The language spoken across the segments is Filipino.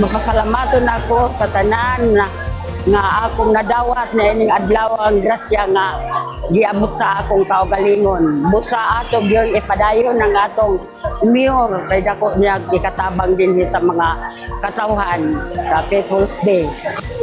Mapasalamaton ako sa tanan na nga akong nadawat na ining adlaw ang grasya nga giabot sa akong kaugalingon. Busa ato gyud ipadayon ang atong mayor kay dako niya ikatabang din sa mga katawhan sa People's Day.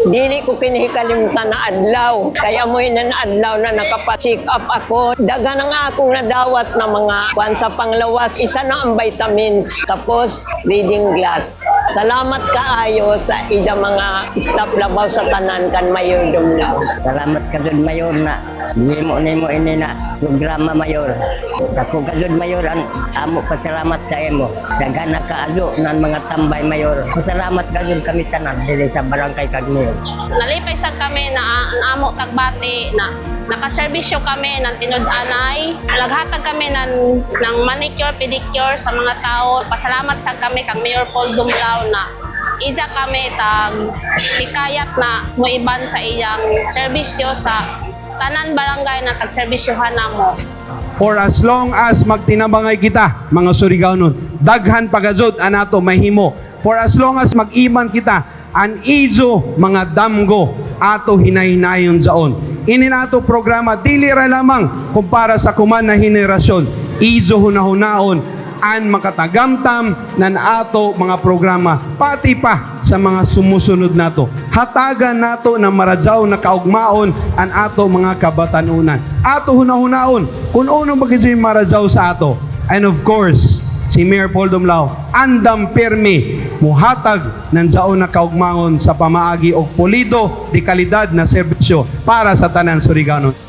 Dili ko kinihikalimutan na adlaw. Kaya mo na adlaw na nakapasik up ako. Daga na nga akong nadawat na mga kwan sa panglawas. Isa na ang vitamins. Tapos reading glass. Salamat kaayo sa ija mga staff labaw sa tanan kan mayor dumlaw. Salamat ka dun, Mayor, na hindi mo ni mo ini na programa, Mayor. Ako ka dun, Mayor, ang amo pasalamat sa imo. Daga na kaayo ng mga tambay, Mayor. Pasalamat ka dun kami tanan dili sa barangay kag Mayor. nalipay sad kami na ang amo tagbati na nakaserbisyo kami ng tinud-anay. Naghatag kami ng, ng manicure, pedicure sa mga tao. Pasalamat sad kami kang Mayor Paul Dumlao na ija kami tag hikayat na moiban sa iyang serbisyo sa tanan barangay na tagserbisyohan namo. For as long as magtinabangay kita, mga Surigao daghan pagazot anato mahimo. For as long as mag-iban kita, an izo mga damgo ato hinahinayon zaon. Ini nato programa dili ra lamang kumpara sa kuman na henerasyon. Izo hunahunaon an makatagamtam nan ato mga programa pati pa sa mga sumusunod nato. Hatagan nato na maradyaw na kaugmaon an ato mga kabatanunan. Ato hunahunaon kung ano magiging maradyaw sa ato. And of course, si Mayor Paul Dumlao, andam permi, muhatag ng zaon na kaugmaon sa pamaagi og pulido di kalidad na serbisyo para sa tanan Surigao.